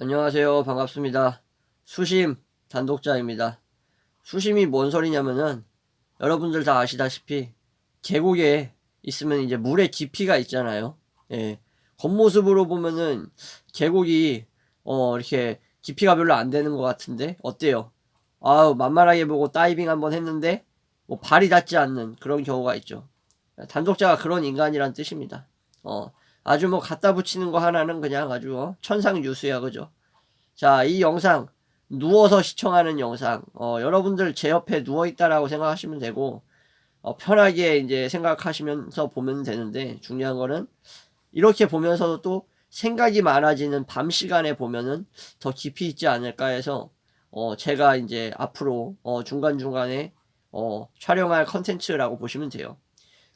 안녕하세요. 반갑습니다. 수심 단독자입니다. 수심이 뭔 소리냐면은 여러분들 다 아시다시피 계곡에 있으면 이제 물의 깊이가 있잖아요. 예. 겉모습으로 보면은 계곡이 어 이렇게 깊이가 별로 안 되는 것 같은데 어때요? 아우 만만하게 보고 다이빙 한번 했는데 뭐 발이 닿지 않는 그런 경우가 있죠. 단독자가 그런 인간이란 뜻입니다. 어 아주 뭐 갖다 붙이는 거 하나는 그냥 아주 어, 천상유수야 그죠? 자, 이 영상 누워서 시청하는 영상. 어, 여러분들 제 옆에 누워 있다라고 생각하시면 되고 어, 편하게 이제 생각하시면서 보면 되는데 중요한 거는 이렇게 보면서도 또 생각이 많아지는 밤 시간에 보면은 더 깊이 있지 않을까 해서 어, 제가 이제 앞으로 어, 중간중간에 어, 촬영할 컨텐츠라고 보시면 돼요.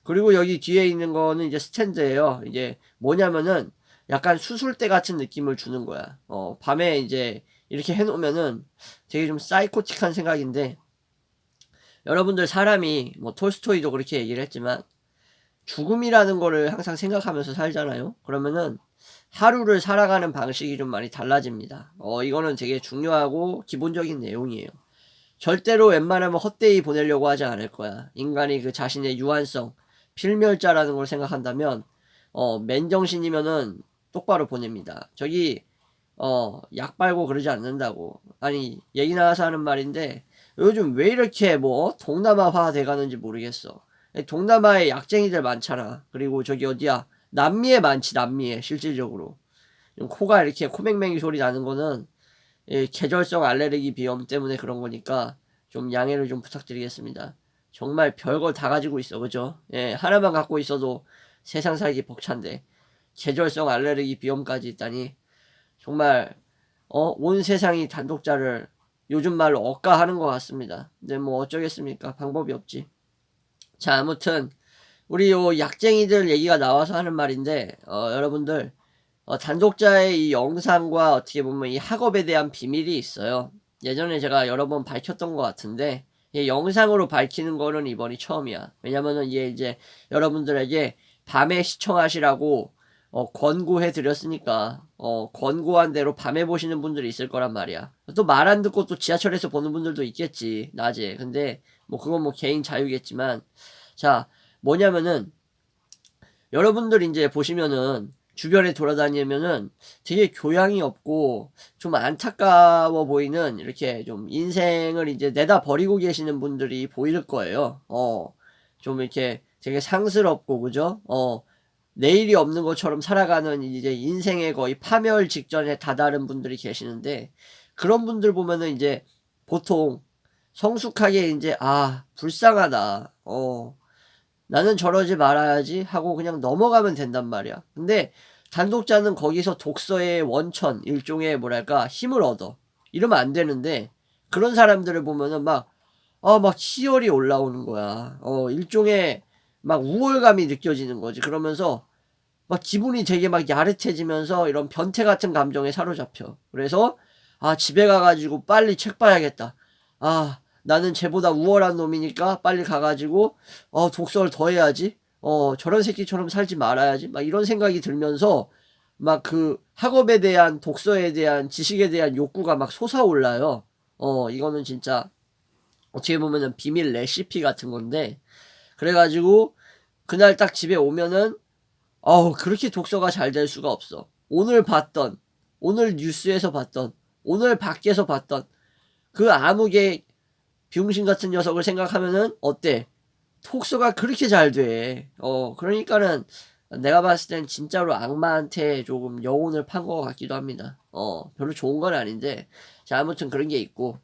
그리고 여기 뒤에 있는 거는 이제 스탠드예요. 이제 뭐냐면은 약간 수술대 같은 느낌을 주는 거야. 어, 밤에 이제 이렇게 해놓으면은 되게 좀 사이코틱한 생각인데 여러분들 사람이 뭐 톨스토이도 그렇게 얘기를 했지만 죽음이라는 거를 항상 생각하면서 살잖아요. 그러면은 하루를 살아가는 방식이 좀 많이 달라집니다. 어, 이거는 되게 중요하고 기본적인 내용이에요. 절대로 웬만하면 헛되이 보내려고 하지 않을 거야. 인간이 그 자신의 유한성, 필멸자라는 걸 생각한다면, 어, 맨정신이면은 똑바로 보냅니다. 저기, 어, 약 빨고 그러지 않는다고. 아니, 얘기 나와서 하는 말인데, 요즘 왜 이렇게 뭐, 동남아화 돼가는지 모르겠어. 동남아에 약쟁이들 많잖아. 그리고 저기 어디야. 남미에 많지, 남미에, 실질적으로. 코가 이렇게 코맹맹이 소리 나는 거는, 예, 계절성 알레르기 비염 때문에 그런 거니까, 좀 양해를 좀 부탁드리겠습니다. 정말 별걸 다 가지고 있어, 그죠? 예, 하나만 갖고 있어도 세상 살기 벅찬데, 계절성 알레르기 비염까지 있다니, 정말, 어, 온 세상이 단독자를 요즘 말로 억가하는 것 같습니다. 근데 뭐 어쩌겠습니까? 방법이 없지. 자, 아무튼, 우리 요 약쟁이들 얘기가 나와서 하는 말인데, 어, 여러분들, 어, 단독자의 이 영상과 어떻게 보면 이 학업에 대한 비밀이 있어요. 예전에 제가 여러 번 밝혔던 것 같은데, 이 영상으로 밝히는 거는 이번이 처음이야. 왜냐면은 이게 이제 여러분들에게 밤에 시청하시라고 어, 권고해 드렸으니까 어, 권고한 대로 밤에 보시는 분들이 있을 거란 말이야. 또 말 안 듣고 또 지하철에서 보는 분들도 있겠지 낮에. 근데 뭐 그건 뭐 개인 자유겠지만 자 뭐냐면은 여러분들 이제 보시면은 주변에 돌아다니면은 되게 교양이 없고 좀 안타까워 보이는 이렇게 좀 인생을 이제 내다 버리고 계시는 분들이 보일 거예요. 어, 좀 이렇게 되게 상스럽고, 그죠? 어, 내일이 없는 것처럼 살아가는 이제 인생의 거의 파멸 직전에 다다른 분들이 계시는데, 그런 분들 보면은 이제 보통 성숙하게 이제, 아, 불쌍하다. 어, 나는 저러지 말아야지 하고 그냥 넘어가면 된단 말이야. 근데 단독자는 거기서 독서의 원천, 일종의 뭐랄까, 힘을 얻어. 이러면 안 되는데, 그런 사람들을 보면은 막, 어, 막 희열이 올라오는 거야. 어, 일종의 막 우월감이 느껴지는 거지. 그러면서 막 기분이 되게 막 야릇해지면서 이런 변태 같은 감정에 사로잡혀. 그래서, 아, 집에 가가지고 빨리 책 봐야겠다. 아, 나는 쟤보다 우월한 놈이니까 빨리 가가지고 어 독서를 더 해야지. 어 저런 새끼처럼 살지 말아야지. 막 이런 생각이 들면서 막 그 학업에 대한 독서에 대한 지식에 대한 욕구가 막 솟아올라요. 어 이거는 진짜 어떻게 보면은 비밀 레시피 같은 건데. 그래가지고 그날 딱 집에 오면은 어우 그렇게 독서가 잘 될 수가 없어. 오늘 봤던 오늘 뉴스에서 봤던 오늘 밖에서 봤던 그 아무 개 병신 같은 녀석을 생각하면은 어때? 톡스가 그렇게 잘 돼. 어, 그러니까는 내가 봤을 땐 진짜로 악마한테 조금 영혼을 판 것 같기도 합니다. 어, 별로 좋은 건 아닌데. 자, 아무튼 그런 게 있고.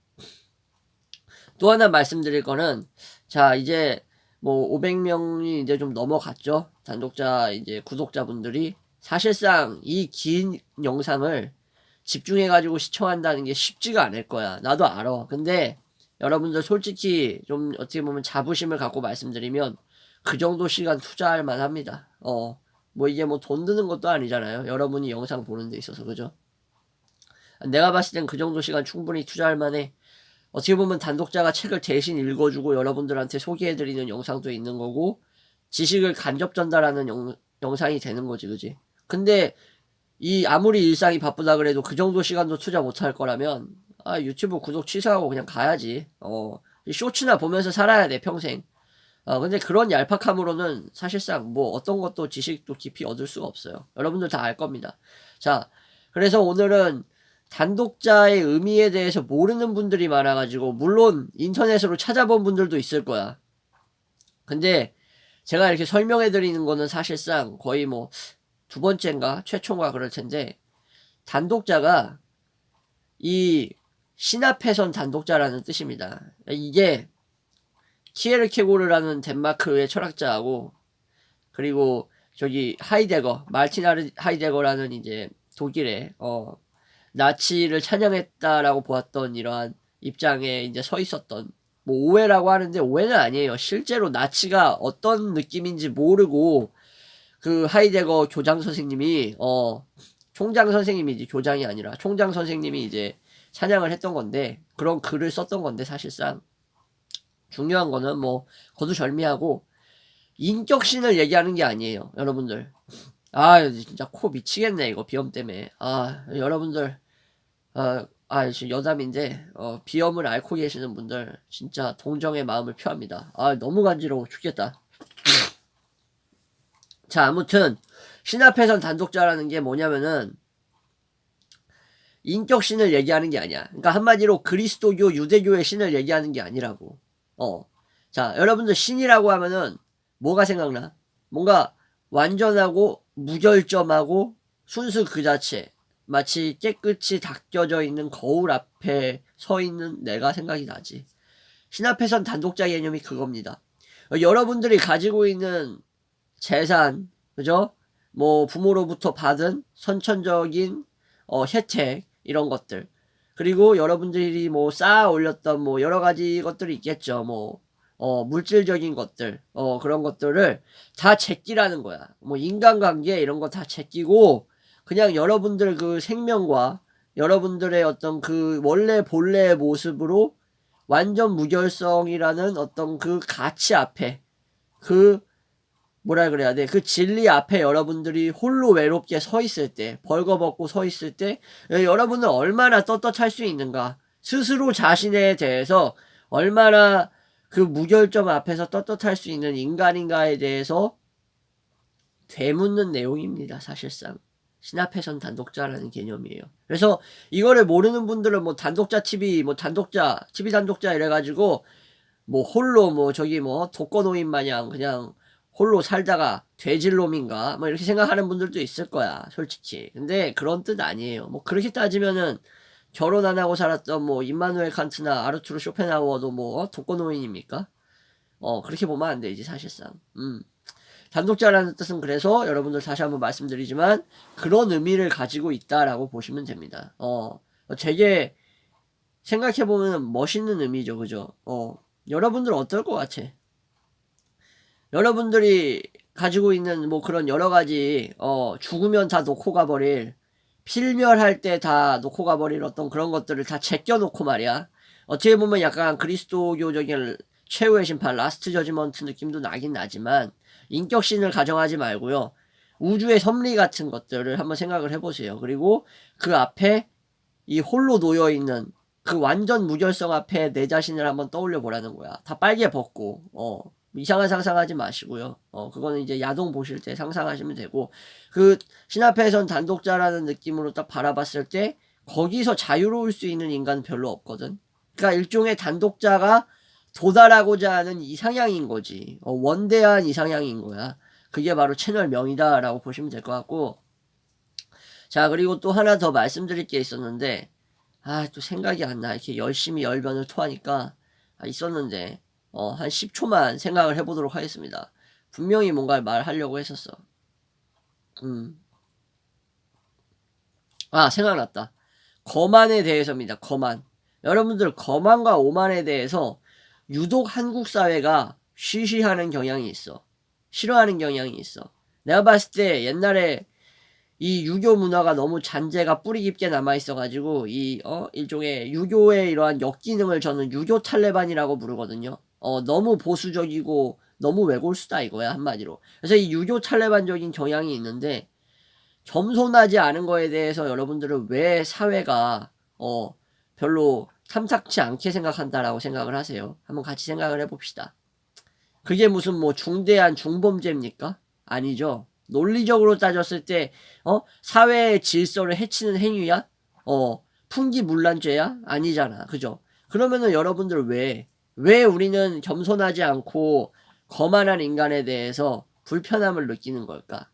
또 하나 말씀드릴 거는, 자, 이제 뭐 500명이 이제 좀 넘어갔죠. 단독자, 이제 구독자분들이. 사실상 이 긴 영상을 집중해가지고 시청한다는 게 쉽지가 않을 거야. 나도 알아. 근데 여러분들 솔직히 좀 어떻게 보면 자부심을 갖고 말씀드리면 그 정도 시간 투자할 만합니다. 어, 뭐 이게 뭐 돈 드는 것도 아니잖아요. 여러분이 영상 보는 데 있어서 그죠? 내가 봤을 땐 그 정도 시간 충분히 투자할 만해. 어떻게 보면 단독자가 책을 대신 읽어주고 여러분들한테 소개해드리는 영상도 있는 거고 지식을 간접 전달하는 영, 영상이 되는 거지, 그지? 근데 이 아무리 일상이 바쁘다 그래도 그 정도 시간도 투자 못할 거라면 아 유튜브 구독 취소하고 그냥 가야지. 어이 쇼츠나 보면서 살아야 돼 평생. 어 근데 그런 얄팍함으로는 사실상 뭐 어떤 것도 지식도 깊이 얻을 수가 없어요. 여러분들 다 알 겁니다. 자 그래서 오늘은 단독자의 의미에 대해서 모르는 분들이 많아가지고 물론 인터넷으로 찾아본 분들도 있을 거야. 근데 제가 이렇게 설명해 드리는 거는 사실상 거의 뭐 두 번째인가 최초인가 그럴 텐데 단독자가 이 신합해선 단독자라는 뜻입니다. 이게 키에르 케고르라는 덴마크의 철학자하고 그리고 저기 하이데거 말틴 하이데거라는 이제 독일의 어 나치를 찬양했다라고 보았던 이러한 입장에 이제 서 있었던 뭐 오해라고 하는데 오해는 아니에요. 실제로 나치가 어떤 느낌인지 모르고 그 하이데거 교장 선생님이 어 총장 선생님이지 교장이 아니라 총장 선생님이 이제 찬양을 했던 건데 그런 글을 썼던 건데 사실상. 중요한 거는 뭐 거두절미하고 인격신을 얘기하는 게 아니에요 여러분들. 아 진짜 코 미치겠네 이거 비염 때문에. 아 여러분들 어, 아 지금 여담인데 어, 비염을 앓고 계시는 분들 진짜 동정의 마음을 표합니다. 아 너무 간지러워 죽겠다. 자 아무튼 신합해선 단독자라는 게 뭐냐면은 인격 신을 얘기하는 게 아니야. 그러니까 한마디로 그리스도교, 유대교의 신을 얘기하는 게 아니라고. 어. 자, 여러분들 신이라고 하면은 뭐가 생각나? 뭔가 완전하고 무결점하고 순수 그 자체. 마치 깨끗이 닦여져 있는 거울 앞에 서 있는 내가 생각이 나지. 신합해선 단독자 개념이 그겁니다. 어, 여러분들이 가지고 있는 재산, 그죠? 뭐 부모로부터 받은 선천적인 어, 혜택 이런 것들. 그리고 여러분들이 뭐 쌓아 올렸던 뭐 여러 가지 것들이 있겠죠. 뭐 어, 물질적인 것들. 어, 그런 것들을 다 제끼라는 거야. 뭐 인간관계 이런 거 다 제끼고 그냥 여러분들 그 생명과 여러분들의 어떤 그 원래 본래의 모습으로 완전 무결성이라는 어떤 그 가치 앞에 그 뭐라 그래야 돼? 그 진리 앞에 여러분들이 홀로 외롭게 서 있을 때, 벌거벗고 서 있을 때, 여러분은 얼마나 떳떳할 수 있는가? 스스로 자신에 대해서 얼마나 그 무결점 앞에서 떳떳할 수 있는 인간인가에 대해서 되묻는 내용입니다, 사실상. 신합해선 단독자라는 개념이에요. 그래서 이거를 모르는 분들은 뭐 단독자 TV, 뭐 단독자, TV 단독자 이래가지고 뭐 홀로 뭐 저기 뭐 독거노인 마냥 그냥 홀로 살다가 돼질 놈인가? 뭐 이렇게 생각하는 분들도 있을 거야 솔직히. 근데 그런 뜻 아니에요. 뭐 그렇게 따지면은 결혼 안 하고 살았던 뭐 임마누엘 칸트나 아르투르 쇼펜하우어도 뭐 독거노인입니까? 어 그렇게 보면 안 되지 사실상. 음. 단독자라는 뜻은 그래서 여러분들 다시 한번 말씀드리지만 그런 의미를 가지고 있다라고 보시면 됩니다. 어 되게 생각해보면 멋있는 의미죠 그죠? 어 여러분들 어떨 것 같아 여러분들이 가지고 있는 뭐 그런 여러 가지 어 죽으면 다 놓고 가버릴 필멸할 때 다 놓고 가버릴 어떤 그런 것들을 다 제껴놓고 말이야. 어떻게 보면 약간 그리스도교적인 최후의 심판 라스트 저지먼트 느낌도 나긴 나지만 인격신을 가정하지 말고요. 우주의 섭리 같은 것들을 한번 생각을 해보세요. 그리고 그 앞에 이 홀로 놓여 있는 그 완전 무결성 앞에 내 자신을 한번 떠올려 보라는 거야. 다 빨개 벗고 어 이상한 상상하지 마시고요. 어, 그거는 이제 야동 보실 때 상상하시면 되고, 그, 신앞에선 단독자라는 느낌으로 딱 바라봤을 때, 거기서 자유로울 수 있는 인간은 별로 없거든. 그러니까 일종의 단독자가 도달하고자 하는 이상향인 거지. 어, 원대한 이상향인 거야. 그게 바로 채널명이다라고 보시면 될 것 같고, 자, 그리고 또 하나 더 말씀드릴 게 있었는데, 아, 또 생각이 안 나. 이렇게 열심히 열변을 토하니까, 아, 있었는데, 어, 한 10초만 생각을 해보도록 하겠습니다. 분명히 뭔가를 말하려고 했었어. 음. 아, 생각났다. 거만에 대해서입니다. 거만. 여러분들, 거만과 오만에 대해서 유독 한국 사회가 쉬쉬하는 경향이 있어. 싫어하는 경향이 있어. 내가 봤을 때 옛날에 이 유교 문화가 너무 잔재가 뿌리 깊게 남아 있어가지고 이 어 일종의 유교의 이러한 역기능을 저는 유교 탈레반이라고 부르거든요. 어 너무 보수적이고 너무 외골수다 이거야 한마디로. 그래서 이 유교 탈레반적인 경향이 있는데 겸손하지 않은 거에 대해서 여러분들은 왜 사회가 어 별로 탐탁치 않게 생각한다라고 생각을 하세요. 한번 같이 생각을 해봅시다. 그게 무슨 뭐 중대한 중범죄입니까? 아니죠. 논리적으로 따졌을 때, 어, 사회의 질서를 해치는 행위야? 어, 풍기문란죄야? 아니잖아. 그죠? 그러면은 여러분들 왜, 왜 우리는 겸손하지 않고 거만한 인간에 대해서 불편함을 느끼는 걸까?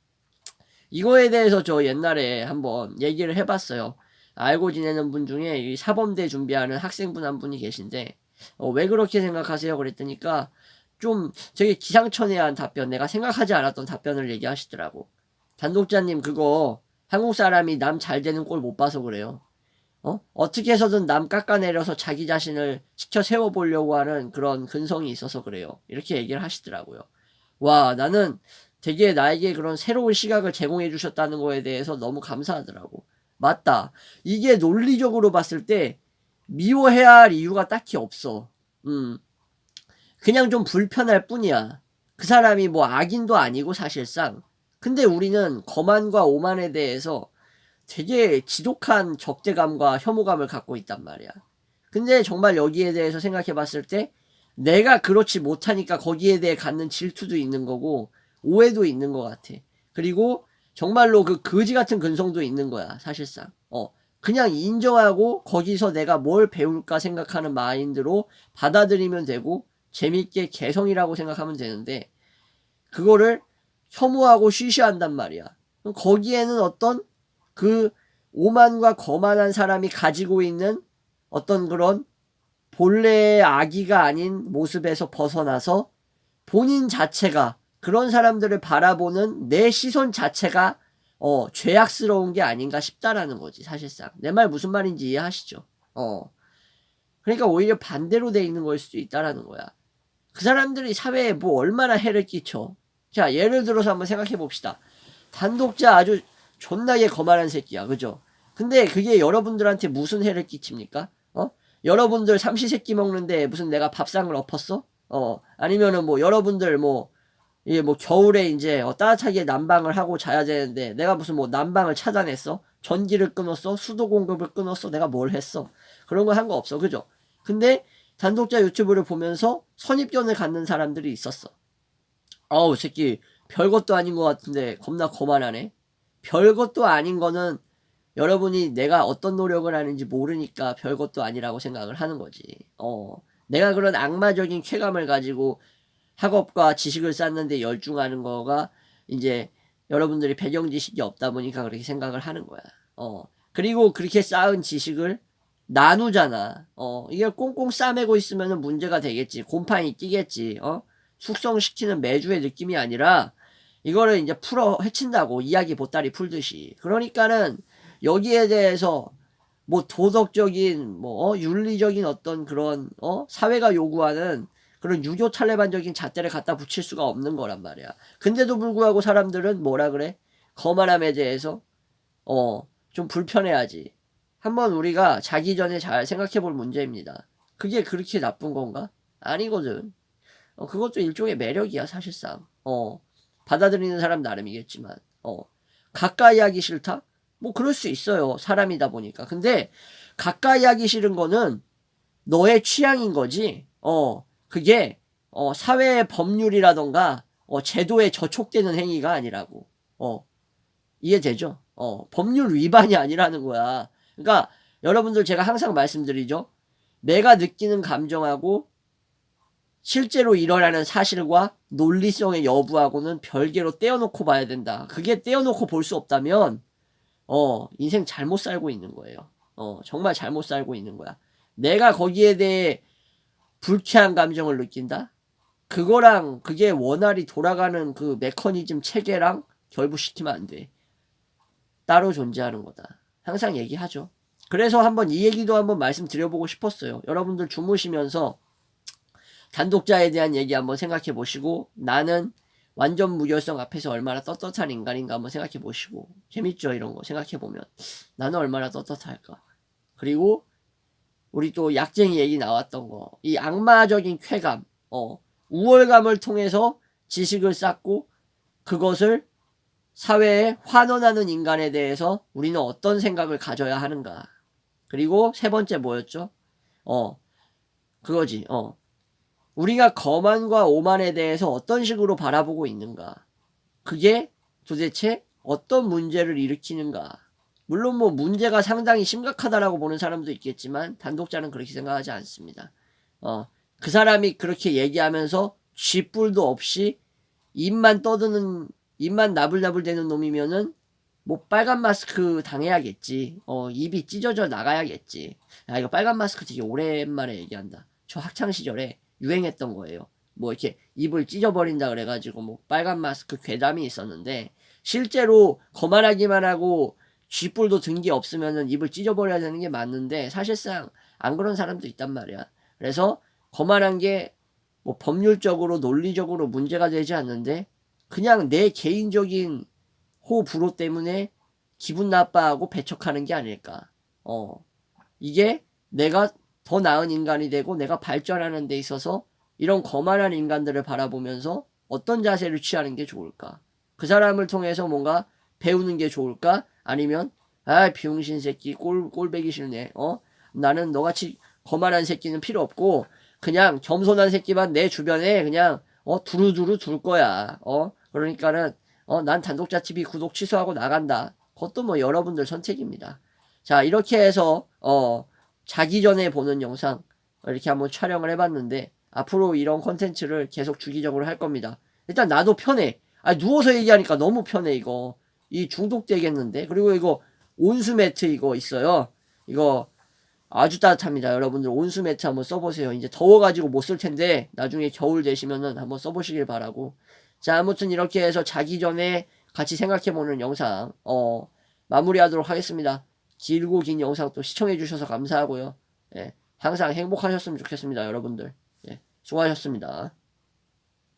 이거에 대해서 저 옛날에 한번 얘기를 해봤어요. 알고 지내는 분 중에 이 사범대 준비하는 학생분 한 분이 계신데, 어, 왜 그렇게 생각하세요? 그랬더니까, 좀 되게 기상천외한 답변, 내가 생각하지 않았던 답변을 얘기하시더라고. 단독자님, 그거 한국 사람이 남 잘 되는 꼴 못 봐서 그래요. 어? 어떻게 해서든 남 깎아내려서 자기 자신을 지켜 세워보려고 하는 그런 근성이 있어서 그래요. 이렇게 얘기를 하시더라고요. 와, 나는 되게 나에게 그런 새로운 시각을 제공해 주셨다는 거에 대해서 너무 감사하더라고. 맞다. 이게 논리적으로 봤을 때 미워해야 할 이유가 딱히 없어. 음. 그냥 좀 불편할 뿐이야. 그 사람이 뭐 악인도 아니고 사실상. 근데 우리는 거만과 오만에 대해서 되게 지독한 적대감과 혐오감을 갖고 있단 말이야. 근데 정말 여기에 대해서 생각해 봤을 때 내가 그렇지 못하니까 거기에 대해 갖는 질투도 있는 거고 오해도 있는 것 같아. 그리고 정말로 그 거지 같은 근성도 있는 거야, 사실상. 어. 그냥 인정하고 거기서 내가 뭘 배울까 생각하는 마인드로 받아들이면 되고 재밌게 개성이라고 생각하면 되는데 그거를 혐오하고 쉬쉬한단 말이야. 거기에는 어떤 그 오만과 거만한 사람이 가지고 있는 어떤 그런 본래의 아기가 아닌 모습에서 벗어나서 본인 자체가 그런 사람들을 바라보는 내 시선 자체가 어 죄악스러운 게 아닌가 싶다라는 거지 사실상 내 말 무슨 말인지 이해하시죠? 어 그러니까 오히려 반대로 돼 있는 걸 수도 있다라는 거야. 그 사람들이 사회에 뭐 얼마나 해를 끼쳐. 자 예를 들어서 한번 생각해 봅시다. 단독자 아주 존나게 거만한 새끼야, 그죠? 근데 그게 여러분들한테 무슨 해를 끼칩니까? 어? 여러분들 삼시세끼 먹는데 무슨 내가 밥상을 엎었어? 어, 아니면은 뭐 여러분들 뭐, 이게 뭐 겨울에 이제 어, 따뜻하게 난방을 하고 자야 되는데 내가 무슨 뭐 난방을 차단했어? 전기를 끊었어? 수도 공급을 끊었어? 내가 뭘 했어? 그런 거 한 거 없어, 그죠? 근데 단독자 유튜브를 보면서 선입견을 갖는 사람들이 있었어. 어우, 새끼, 별것도 아닌 것 같은데 겁나 거만하네. 별것도 아닌 거는 여러분이 내가 어떤 노력을 하는지 모르니까 별것도 아니라고 생각을 하는 거지. 어, 내가 그런 악마적인 쾌감을 가지고 학업과 지식을 쌓는데 열중하는 거가 이제 여러분들이 배경 지식이 없다 보니까 그렇게 생각을 하는 거야. 어, 그리고 그렇게 쌓은 지식을 나누잖아. 어, 이게 꽁꽁 싸매고 있으면 문제가 되겠지. 곰팡이 끼겠지. 어, 숙성시키는 매주의 느낌이 아니라 이거를 이제 풀어 헤친다고 이야기 보따리 풀듯이. 그러니까는 여기에 대해서 뭐 도덕적인 뭐 어? 윤리적인 어떤 그런 어 사회가 요구하는 그런 유교 탈레반적인 잣대를 갖다 붙일 수가 없는 거란 말이야. 근데도 불구하고 사람들은 뭐라 그래? 거만함에 대해서 어 좀 불편해하지. 한번 우리가 자기 전에 잘 생각해 볼 문제입니다. 그게 그렇게 나쁜 건가? 아니거든. 어, 그것도 일종의 매력이야, 사실상. 어, 받아들이는 사람 나름이겠지만, 어, 가까이 하기 싫다? 뭐, 그럴 수 있어요. 사람이다 보니까. 근데, 가까이 하기 싫은 거는 너의 취향인 거지, 어, 그게, 어, 사회의 법률이라던가, 어, 제도에 저촉되는 행위가 아니라고. 어, 이해되죠? 어, 법률 위반이 아니라는 거야. 그러니까, 여러분들 제가 항상 말씀드리죠. 내가 느끼는 감정하고 실제로 일어나는 사실과 논리성의 여부하고는 별개로 떼어놓고 봐야 된다. 그게 떼어놓고 볼 수 없다면, 어, 인생 잘못 살고 있는 거예요. 어, 정말 잘못 살고 있는 거야. 내가 거기에 대해 불쾌한 감정을 느낀다? 그거랑 그게 원활히 돌아가는 그 메커니즘 체계랑 결부시키면 안 돼. 따로 존재하는 거다. 항상 얘기하죠. 그래서 한번 이 얘기도 한번 말씀드려보고 싶었어요. 여러분들 주무시면서 단독자에 대한 얘기 한번 생각해 보시고 나는 완전 무결성 앞에서 얼마나 떳떳한 인간인가 한번 생각해 보시고 재밌죠 이런 거 생각해 보면 나는 얼마나 떳떳할까 그리고 우리 또 약쟁이 얘기 나왔던 거 이 악마적인 쾌감 어 우월감을 통해서 지식을 쌓고 그것을 사회에 환원하는 인간에 대해서 우리는 어떤 생각을 가져야 하는가. 그리고 세 번째 뭐였죠? 어, 그거지, 어. 우리가 거만과 오만에 대해서 어떤 식으로 바라보고 있는가. 그게 도대체 어떤 문제를 일으키는가. 물론 뭐 문제가 상당히 심각하다라고 보는 사람도 있겠지만 단독자는 그렇게 생각하지 않습니다. 어, 그 사람이 그렇게 얘기하면서 쥐뿔도 없이 입만 떠드는 입만 나불나불 대는 놈이면은 뭐 빨간 마스크 당해야겠지. 어, 입이 찢어져 나가야겠지. 야, 이거 빨간 마스크 되게 오랜만에 얘기한다. 저 학창 시절에 유행했던 거예요. 뭐 이렇게 입을 찢어버린다 그래가지고 뭐 빨간 마스크 괴담이 있었는데 실제로 거만하기만 하고 쥐뿔도 든 게 없으면은 입을 찢어버려야 되는 게 맞는데 사실상 안 그런 사람도 있단 말이야. 그래서 거만한 게 뭐 법률적으로 논리적으로 문제가 되지 않는데 그냥 내 개인적인 호불호 때문에 기분 나빠하고 배척하는 게 아닐까. 어. 이게 내가 더 나은 인간이 되고 내가 발전하는 데 있어서 이런 거만한 인간들을 바라보면서 어떤 자세를 취하는 게 좋을까? 그 사람을 통해서 뭔가 배우는 게 좋을까? 아니면 아 비용신 새끼 꼴 꼴배기 싫네. 어? 나는 너같이 거만한 새끼는 필요 없고 그냥 겸손한 새끼만 내 주변에 그냥 어 두루두루 둘 거야. 어? 그러니까는 어 난 단독자 TV 구독 취소하고 나간다. 그것도 뭐 여러분들 선택입니다. 자 이렇게 해서 어 자기 전에 보는 영상 이렇게 한번 촬영을 해봤는데 앞으로 이런 컨텐츠를 계속 주기적으로 할 겁니다. 일단 나도 편해. 아 누워서 얘기하니까 너무 편해 이거. 이 중독되겠는데. 그리고 이거 온수 매트 이거 있어요. 이거 아주 따뜻합니다. 여러분들 온수 매트 한번 써보세요. 이제 더워가지고 못 쓸 텐데 나중에 겨울 되시면은 한번 써보시길 바라고. 자 아무튼 이렇게 해서 자기 전에 같이 생각해보는 영상 어 마무리하도록 하겠습니다. 길고 긴 영상 또 시청해 주셔서 감사하고요. 예, 항상 행복하셨으면 좋겠습니다, 여러분들. 예, 수고하셨습니다.